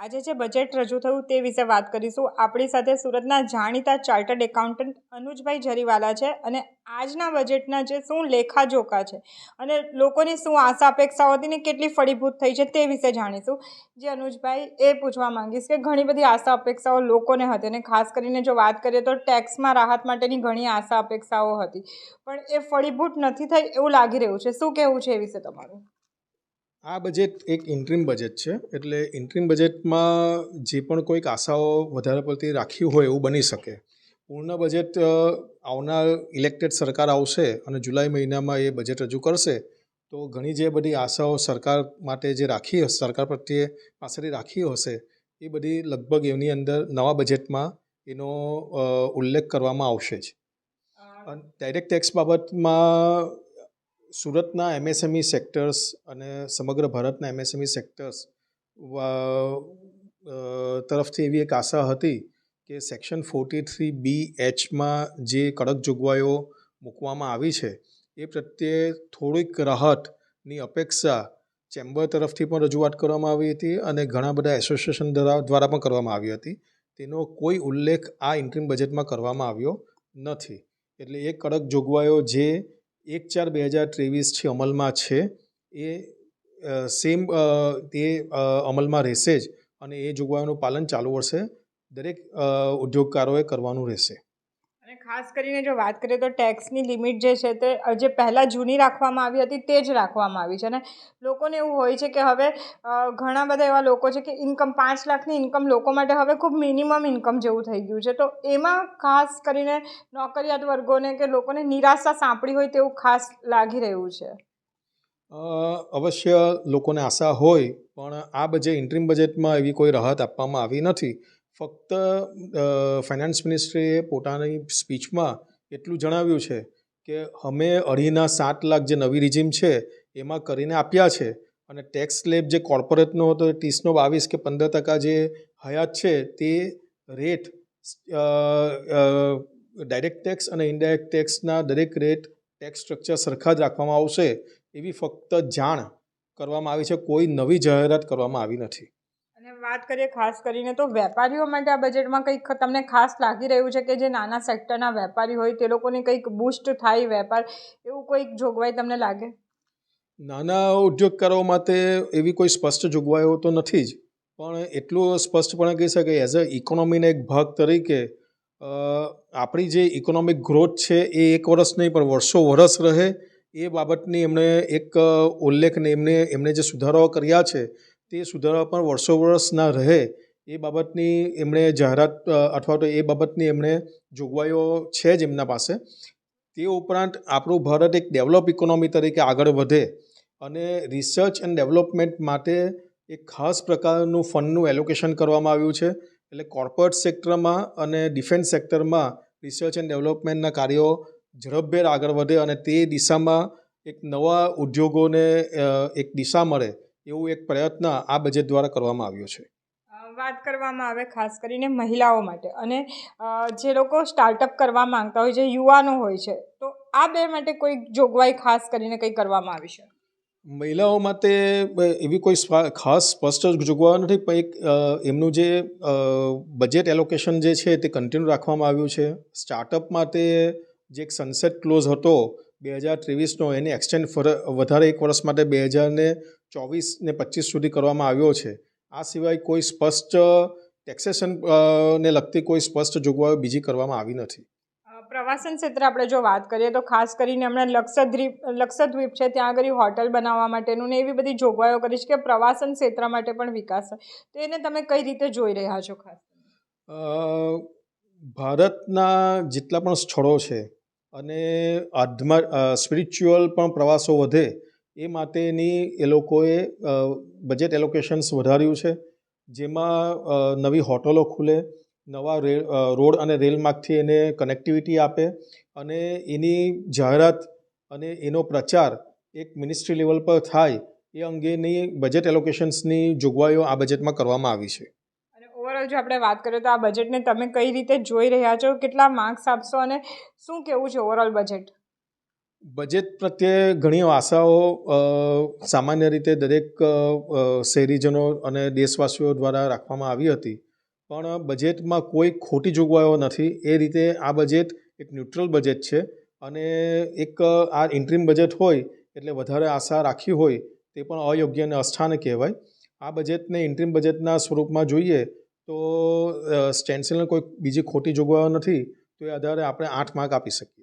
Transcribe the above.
આજે જે બજેટ રજૂ થયું તે વિશે વાત કરીશું. આપણી સાથે સુરતના જાણીતા ચાર્ટર્ડ એકાઉન્ટન્ટ અનુજભાઈ જરીવાલા છે અને આજના બજેટના જે શું લેખાજોખા છે અને લોકોની શું આશા અપેક્ષાઓ હતી ને કેટલી ફળીભૂત થઈ છે તે વિશે જાણીશું. જે અનુજભાઈ એ પૂછવા માંગીશ કે ઘણી બધી આશા અપેક્ષાઓ લોકોને હતી અને ખાસ કરીને જો વાત કરીએ તો ટેક્સમાં રાહત માટેની ઘણી આશા અપેક્ષાઓ હતી. પણ એ ફળીભૂત નથી થઈ એવું લાગી રહ્યું છે. શું કહેવું છે એ વિશે તમારું? આ બજેટ એક ઇન્ટ્રીમ બજેટ છે. એટલે ઇન્ટ્રીમ બજેટમાં જે પણ કોઈક આશાઓ વધારે પડતી રાખી હોય એવું બની શકે. પૂર્ણ બજેટ આવનાર ઇલેક્ટેડ સરકાર આવશે અને જુલાઈ મહિનામાં એ બજેટ રજૂ કરશે તો ઘણી જે બધી આશાઓ સરકાર માટે જે રાખી હશે સરકાર પ્રત્યે પાસેથી રાખી હશે એ બધી લગભગ એની અંદર નવા બજેટમાં એનો ઉલ્લેખ કરવામાં આવશે જ. ડાયરેક્ટ ટેક્સ બાબતમાં સુરતના એમએસએમઈ સેક્ટર્સ અને સમગ્ર ભારતના એમએસએમઈ સેક્ટર્સ તરફથી એવી એક આશા હતી કે સેક્શન ફોર્ટી થ્રી બી એચમાં જે કડક જોગવાઈઓ મૂકવામાં આવી છે, એ પ્રત્યે થોડીક રાહતની અપેક્ષા ચેમ્બર તરફથી પણ રજૂઆત કરવામાં આવી હતી અને ઘણા બધા એસોસિએશન દ્વારા પણ કરવામાં આવી હતી. તેનો કોઈ ઉલ્લેખ આ ઇન્ટ્રીમ બજેટમાં કરવામાં આવ્યો નથી. એટલે એ કડક જોગવાઈઓ જે એક ચાર બે હજાર ત્રેવીસ છે અમલમાં છે. એ સેમ તે અમલમાં રહેશે જ અને એ જોગવાઈઓનું પાલન ચાલુ વર્ષે દરેક ઉદ્યોગકારોએ કરવાનું રહેશે. અને ખાસ કરીને જો વાત કરીએ તો ટેક્સની લિમિટ જે છે તે જે પહેલાં જૂની રાખવામાં આવી હતી તે જ રાખવામાં આવી છે. અને લોકોને એવું હોય છે કે હવે ઘણા બધા એવા લોકો છે કે ઇન્કમ પાંચ લાખની ઇન્કમ લોકો માટે હવે ખૂબ મિનિમમ ઇન્કમ જેવું થઈ ગયું છે. તો એમાં ખાસ કરીને નોકરિયાત વર્ગોને કે લોકોને નિરાશા સાંપડી હોય તેવું ખાસ લાગી રહ્યું છે. અવશ્ય લોકોને આશા હોય, પણ આ બજે ઇન્ટ્રીમ બજેટમાં એવી કોઈ રાહત આપવામાં આવી નથી. ફક્ત ફાઇનાન્સ મિનિસ્ટ્રીએ પોતાની સ્પીચમાં એટલું જણાવ્યું છે કે અમે અઢીના સાત લાખ જે નવી રિજીમ છે, એમાં કરીને આપ્યા છે. અને ટેક્સ સ્લેબ જે કોર્પોરેટનો હતો, એ ત્રીસનો બાવીસ કે પંદર ટકા જે હયાત છે, તે રેટ ડાયરેક્ટ ટેક્સ અને ઇન્ડાયરેક્ટ ટેક્સના દરેક રેટ ટેક્સ સ્ટ્રક્ચર સરખા જ રાખવામાં આવશે, એવી ફક્ત જાણ કરવામાં આવી છે. કોઈ નવી જાહેરાત કરવામાં આવી નથી. અને વાત કરીએ ખાસ કરીને તો વેપારીઓ માટે આ બજેટમાં કંઈક તમને ખાસ લાગી રહ્યું છે કે જે નાના સેક્ટરના વેપારી હોય તે લોકોને કંઈક બૂસ્ટ થાય વેપાર, એવું કોઈક જોગવાઈ તમને લાગે? નાના ઉદ્યોગકારો માટે એવી કોઈ સ્પષ્ટ જોગવાઈઓ તો નથી જ. પણ એટલું સ્પષ્ટપણે કહી શકાય એઝ અ ઇકોનોમીના એક ભાગ તરીકે આપણી જે ઇકોનોમિક ગ્રોથ છે એ એક વર્ષ નહીં, પણ વર્ષો વર્ષ રહે, એ બાબતની એમણે એક ઉલ્લેખને એમને, એમણે જે સુધારાઓ કર્યા છે તે સુધારા પણ વર્ષો વર્ષ ના રહે એ બાબતની એમણે જાહેરાત અથવા તો એ બાબતની એમણે જોગવાઈઓ છે જ એમના પાસે. તે ઉપરાંત આપણું ભારત એક ડેવલપ ઇકોનોમી તરીકે આગળ વધે અને રિસર્ચ એન્ડ ડેવલપમેન્ટ માટે એક ખાસ પ્રકારનું ફંડનું એલોકેશન કરવામાં આવ્યું છે. એટલે કોર્પોરેટ સેક્ટરમાં અને ડિફેન્સ સેક્ટરમાં રિસર્ચ એન્ડ ડેવલપમેન્ટના કાર્યો ઝડપભેર આગળ વધે અને તે દિશામાં એક નવા ઉદ્યોગોને એક દિશા મળે એવું એક પ્રયત્ન આ બજેટ દ્વારા કરવામાં આવ્યો છે. વાત કરવામાં આવે ખાસ કરીને મહિલાઓ માટે. અને જે લોકો સ્ટાર્ટઅપ કરવા માંગતા હોય જે યુવાનો હોય છે તો આ બે માટે કોઈ જોગવાઈ ખાસ કરીને કંઈ કરવામાં આવી છે? મહિલાઓ માટે એવી કોઈ ખાસ સ્પષ્ટ જોગવાઈ નથી પણ એક એમનું જે બજેટ એલોકેશન જે છે તે કન્ટિન્યુ રાખવામાં આવ્યું છે. સ્ટાર્ટઅપ માટે જે એક સનસેટ ક્લોઝ હતો બે હજાર ત્રેવીસનો એને એક્સટેન્ડ વધારે એક વર્ષ માટે બે હજાર ને ચોવીસ ને પચીસ સુધી કરવામાં આવ્યો છે. આ સિવાય કોઈ સ્પષ્ટ ટેક્સેશન ને લગતી કોઈ સ્પષ્ટ જોગવાઈઓ બીજી કરવામાં આવી નથી. પ્રવાસન ક્ષેત્રે આપણે જો વાત કરીએ તો ખાસ કરીને હમણાં લક્ષદ્વીપ લક્ષદ્વીપ છે ત્યાં આગળ હોટલ બનાવવા માટેનું ને એવી બધી જોગવાઈઓ કરી છે કે પ્રવાસન ક્ષેત્ર માટે પણ વિકાસ થાય. તો એને તમે કઈ રીતે જોઈ રહ્યા છો ખાસ? ભારતના જેટલા પણ સ્થળો છે અને આધ્યા સ્પિરિચ્યુઅલ પણ પ્રવાસો વધે એ માટેની એ લોકોએ બજેટ એલોકેશન્સ વધાર્યું છે. જેમાં નવી હોટલો ખુલે, નવા રોડ અને રેલ માર્ગથી એને કનેક્ટિવિટી આપે અને એની જાહેરાત અને એનો પ્રચાર એક મિનિસ્ટ્રી લેવલ પર થાય એ અંગેની બજેટ એલોકેશન્સની જોગવાઈઓ આ બજેટમાં કરવામાં આવી છે. ઓવરઓલ જો આપણે વાત કરીએ તો આ બજેટને તમે કઈ રીતે જોઈ રહ્યા છો? કેટલા માર્ક્સ આપશો અને શું કેવું છે ઓવરઓલ બજેટ બજેટ પ્રત્યે ઘણી આશાઓ સામાન્ય રીતે દરેક શહેરીજનો અને દેશવાસીઓ દ્વારા રાખવામાં આવી હતી. પણ બજેટમાં કોઈ ખોટી જોગવાઈઓ નથી. એ રીતે આ બજેટ એક ન્યુટ્રલ બજેટ છે અને એક આ ઇન્ટ્રીમ બજેટ હોય એટલે વધારે આશા રાખી હોય તે પણ અયોગ્ય અને અસ્થાને કહેવાય. આ બજેટને ઇન્ટ્રીમ બજેટના સ્વરૂપમાં જોઈએ તો સ્ટેન્સિલને કોઈ બીજી ખોટી જોગવાઈઓ નથી, તો એ આધારે આપણે આઠ માર્ક આપી શકીએ.